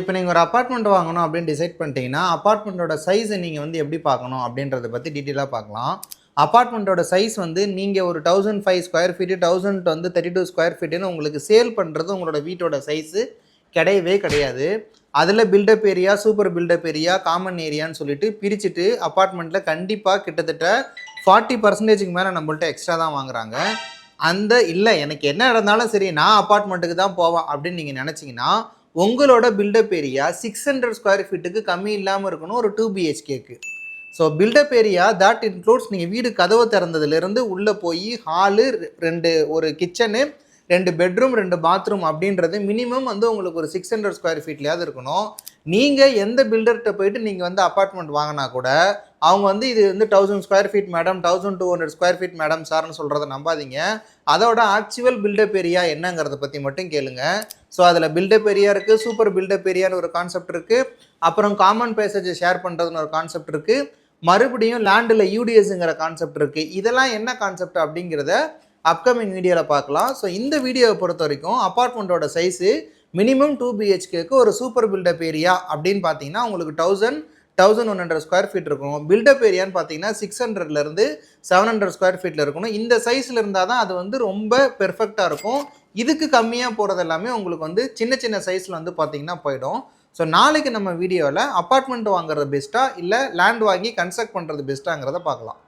இப்போ நீங்கள் ஒரு அப்பார்ட்மெண்ட் வாங்கணும் அப்படின்னு டிசைட் பண்ணிட்டீங்கன்னா அப்பார்ட்மெண்ட்டோட சைஸை நீங்கள் வந்து எப்படி பார்க்கணும் அப்படின்றத பற்றி டீட்டெயிலாக பார்க்கலாம். அப்பார்ட்மெண்ட்டோட சைஸ் வந்து நீங்கள் ஒரு thousand five square feet thousand வந்து தேர்ட்டி டூ ஸ்கொயர் ஃபீட்டுன்னு உங்களுக்கு சேல் பண்ணுறது உங்களோட வீட்டோட சைஸு கிடையவே கிடையாது. அதில் built up area super built up area common ஏரியான்னு சொல்லிட்டு பிரிச்சுட்டு அப்பார்ட்மெண்ட்டில் கண்டிப்பாக கிட்டத்தட்ட ஃபார்ட்டி பர்சன்டேஜுக்கு மேலே நம்மள்ட்ட எக்ஸ்ட்ரா தான் வாங்குறாங்க. அந்த இல்லை எனக்கு என்ன நடந்தாலும் சரி நான் அப்பார்ட்மெண்ட்டுக்கு தான் போவேன் அப்படின்னு நீங்கள் நினச்சிங்கன்னா உங்களோட built up area six hundred square ஃபீட்டுக்கு கம்மி இல்லாமல் இருக்கணும் ஒரு two பிஹெச்கேக்கு so built up area that includes நீங்கள் வீடு கதவை திறந்ததுலேருந்து உள்ளே போய் ஹாலு ரெண்டு ஒரு கிச்சனு ரெண்டு பெட்ரூம் ரெண்டு பாத்ரூம் அப்படின்றது மினிமம் வந்து உங்களுக்கு ஒரு சிக்ஸ் ஹண்ட்ரட் ஸ்கொயர் ஃபீட்லேயாவது இருக்கணும். நீங்கள் எந்த பில்டர்கிட்ட போயிட்டு நீங்கள் வந்து அப்பார்ட்மெண்ட் வாங்கினா கூட அவங்க வந்து இது வந்து thousand square feet madam thousand two hundred square feet madam சார்னு சொல்கிறத நம்பாதீங்க. அதோட ஆக்சுவல் பில்டப் ஏரியா என்னங்கிறத பற்றி மட்டும் கேளுங்க. ஸோ அதில் பில்டப் ஏரியா இருக்குது சூப்பர் பில்டப் ஏரியான்னு ஒரு கான்செப்ட் இருக்குது அப்புறம் காமன் பேசேஜை ஷேர் பண்ணுறதுன்னு ஒரு கான்செப்ட் இருக்குது மறுபடியும் லேண்டில் யூடிஎஸ்ங்கிற கான்செப்ட் இருக்குது இதெல்லாம் என்ன கான்செப்ட் அப்படிங்கிறத அப்கமிங் வீடியோவில் பார்க்கலாம். ஸோ இந்த வீடியோவை பொறுத்த வரைக்கும் அப்பார்ட்மெண்ட்டோட சைஸு மினிமம் டூ பிஹெச்கேக்கு ஒரு சூப்பர் பில்டப் ஏரியா அப்படின்னு பார்த்தீங்கன்னா உங்களுக்கு thousand thousand one hundred square feet இருக்கும் பில்டப் ஏரியான்னு பார்த்தீங்கன்னா சிக்ஸ் ஹண்ட்ரட்லேருந்து செவன் ஹண்ட்ரட் ஸ்கொயர் ஃபீட்டில் இருக்கணும். இந்த சைஸில் இருந்தால் தான் அது வந்து ரொம்ப பெர்ஃபெக்டாக இருக்கும். இதுக்கு கம்மியாக போகிறது எல்லாமே உங்களுக்கு வந்து சின்ன சின்ன சைஸில் வந்து பார்த்தீங்கன்னா போயிடும். ஸோ நாளைக்கு நம்ம வீடியோவில் அப்பார்ட்மெண்ட் வாங்குறது பெஸ்ட்டாக இல்லை லேண்ட் வாங்கி கன்ஸ்ட்ரக்ட் பண்ணுறது பெஸ்ட்டாங்கிறத பார்க்கலாம்.